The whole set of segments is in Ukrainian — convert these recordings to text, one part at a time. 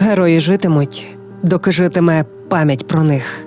Герої житимуть, доки житиме пам'ять про них.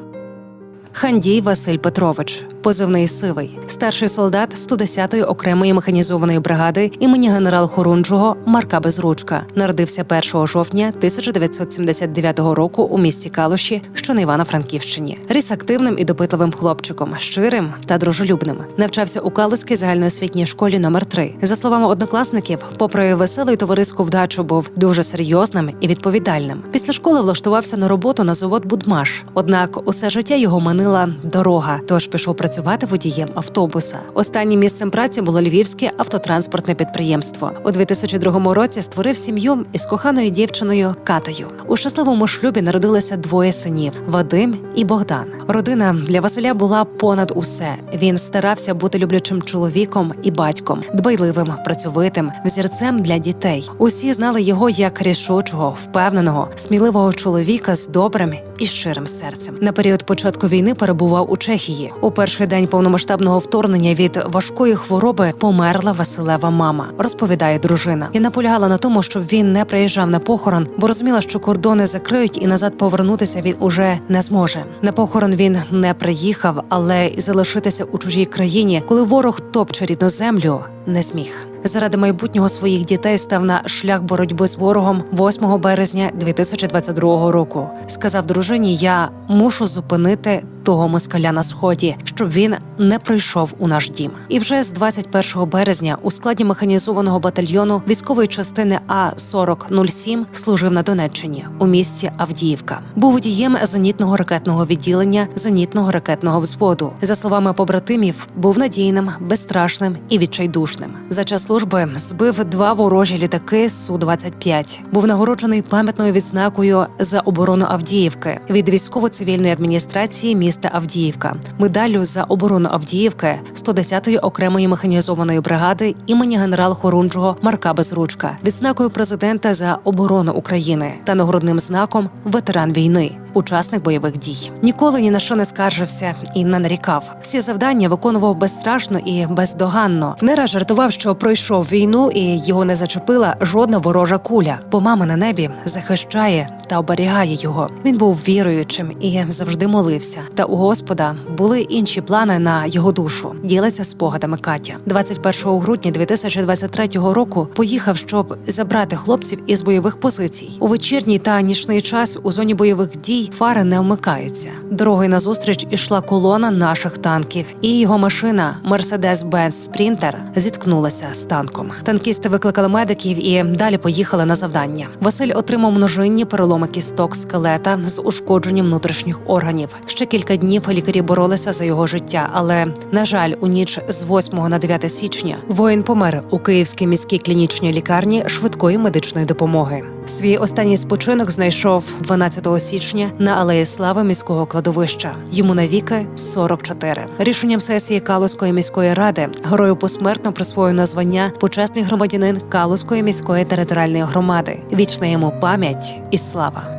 Хандій Василь Петрович, позивний сивий, старший солдат 110-ї окремої механізованої бригади імені генерал Хорунжого Марка Безручка. Народився 1 жовтня 1979 року у місті Калуші, що на Івано-Франківщині. Ріс активним і допитливим хлопчиком, щирим та дружелюбним. Навчався у Калузькій загальноосвітній школі номер 3 За словами однокласників, попри веселу товариську вдачу, був дуже серйозним і відповідальним. Після школи влаштувався на роботу на завод Будмаш. Однак усе життя його манила дорога, тож пішов працювати водієм автобуса. Останнім місцем праці було львівське автотранспортне підприємство. У 2002 році створив сім'ю із коханою дівчиною Катою. У щасливому шлюбі народилося двоє синів Вадим і Богдан. Родина для Василя була понад усе. Він старався бути люблячим чоловіком і батьком, дбайливим, працьовитим, взірцем для дітей. Усі знали його як рішучого, впевненого, сміливого чоловіка з добрим і щирим серцем. На період початку війни перебував у Чехії. У перший день повномасштабного вторгнення від важкої хвороби померла Василева мама, розповідає дружина. І наполягала на тому, щоб він не приїжджав на похорон, бо розуміла, що кордони закриють і назад повернутися він уже не зможе. На похорон він не приїхав, але й залишитися у чужій країні, коли ворог топче рідну землю, не зміг. Заради майбутнього своїх дітей став на шлях боротьби з ворогом 8 березня 2022 року. Сказав дружині: Я мушу зупинити того москаля на сході, щоб він не прийшов у наш дім. І вже з 21 березня у складі механізованого батальйону військової частини А 4007 служив на Донеччині у місті Авдіївка. Був водієм зенітного ракетного відділення зенітного ракетного взводу. За словами побратимів, був надійним, безстрашним і відчайдушним. За час служби збив два ворожі літаки су 25 Був нагороджений пам'ятною відзнакою за оборону Авдіївки від військово-цивільної адміністрації міста Авдіївка, медаллю за оборону Авдіївки 110-ї окремої механізованої бригади імені генерала Хорунжого Марка Безручка, відзнакою президента за оборону України та нагородним знаком ветеран війни. Учасник бойових дій ніколи ні на що не скаржився і не нарікав. Всі завдання виконував безстрашно і бездоганно. Не раз жартував, що пройшов війну і його не зачепила жодна ворожа куля. Бо мама на небі захищає та оберігає його. Він був віруючим і завжди молився. Та у Господа були інші плани на його душу. Ділиться спогадами Катя. 21 грудня 2023 року поїхав, щоб забрати хлопців із бойових позицій. У вечірній та нічний час у зоні бойових дій фари не вмикаються. Дорогою назустріч ішла колона наших танків, і його машина Mercedes-Benz Sprinter зіткнулася з танком. Танкісти викликали медиків і далі поїхали на завдання. Василь отримав множинні переломи кісток скелета з ушкодженням внутрішніх органів. Ще кілька днів лікарі боролися за його життя, але на жаль, у ніч з 8 на 9 січня воїн помер у Київській міській клінічній лікарні швидкої медичної допомоги. Свій останній спочинок знайшов 12 січня на алеї слави міського кладовища. Йому навіки 44. Рішенням сесії Калузької міської ради герою посмертно присвоєно звання почесний громадянин Калузької міської територіальної громади. Вічна йому пам'ять і слава.